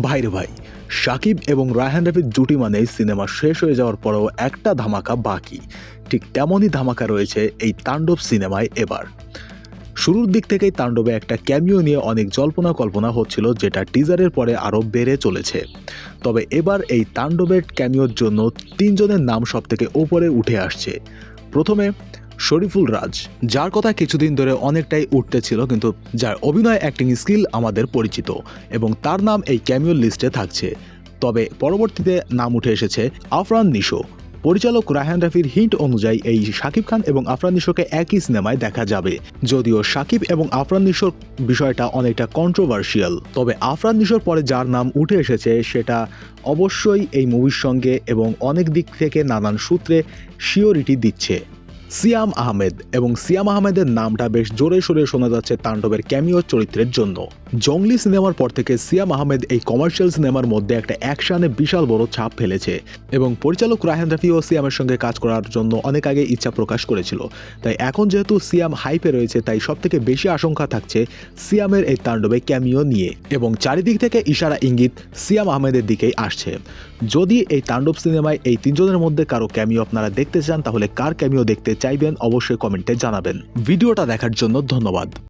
ভাইরে ভাই, সাকিব এবং রায়হান রাফির জুটি মানে সিনেমা শেষ হয়ে যাওয়ার পরেও একটা ধামাকা বাকি। ঠিক তেমনই ধামাকা রয়েছে এই তাণ্ডব সিনেমায় এবার। শুরুর দিক থেকেই তাণ্ডবে একটা ক্যামিও নিয়ে অনেক জল্পনা কল্পনা হচ্ছিল, যেটা টিজারের পরে আরও বেড়ে চলেছে। তবে এবার এই তাণ্ডবের ক্যামিওর জন্য তিনজনের নাম সব থেকে ওপরে উঠে আসছে। প্রথমে শরীফুল রাজ, যার কথা কিছুদিন ধরে অনেকটাই উঠতেছিল কিন্তু যার অভিনয় অ্যাক্টিং স্কিল আমাদের পরিচিত এবং তার নাম এই ক্যামিওর লিস্টে থাকছে। তবে পরবর্তীতে নাম উঠে এসেছে আফরান নিশো। পরিচালক রায়হান রাফির হিন্ট অনুযায়ী এই শাকিব খান এবং আফরান নিশোকে একই সিনেমায় দেখা যাবে। যদিও শাকিব এবং আফরান নিশোর বিষয়টা অনেকটা কন্ট্রোভার্সিয়াল তবে আফরান নিশোর পরে যার নাম উঠে এসেছে সেটা অবশ্যই এই মুভির সঙ্গে এবং অনেক দিক থেকে নানান সূত্রে শিওরিটি দিচ্ছে। সিয়াম আহমেদ এবং সিয়াম আহমেদের নামটা বেশ জোরে সোরে শোনা যাচ্ছে তাণ্ডবের ক্যামিও চরিত্রের জন্য। জঙ্গলি সিনেমার পর থেকে সিয়াম আহমেদ এই কমার্শিয়াল সিনেমার মধ্যে একটা অ্যাকশনে বিশাল বড় ছাপ ফেলেছে এবং পরিচালক রায়হান রাফি ও সিয়ামের সঙ্গে কাজ করার জন্য অনেক আগে ইচ্ছা প্রকাশ করেছিল। তাই এখন যেহেতু সিয়াম হাইপে রয়েছে, তাই সব থেকে বেশি আশঙ্কা থাকছে সিয়ামের এই তাণ্ডবে ক্যামিও নিয়ে এবং চারিদিক থেকে ইশারা ইঙ্গিত সিয়াম আহমেদের দিকেই আসছে। যদি এই তাণ্ডব সিনেমায় এই তিনজনের মধ্যে কারও ক্যামিও আপনারা দেখতে চান, তাহলে কার ক্যামিও দেখতে চাইবেন অবশ্যই কমেন্টে জানাবেন। ভিডিওটা দেখার জন্য ধন্যবাদ।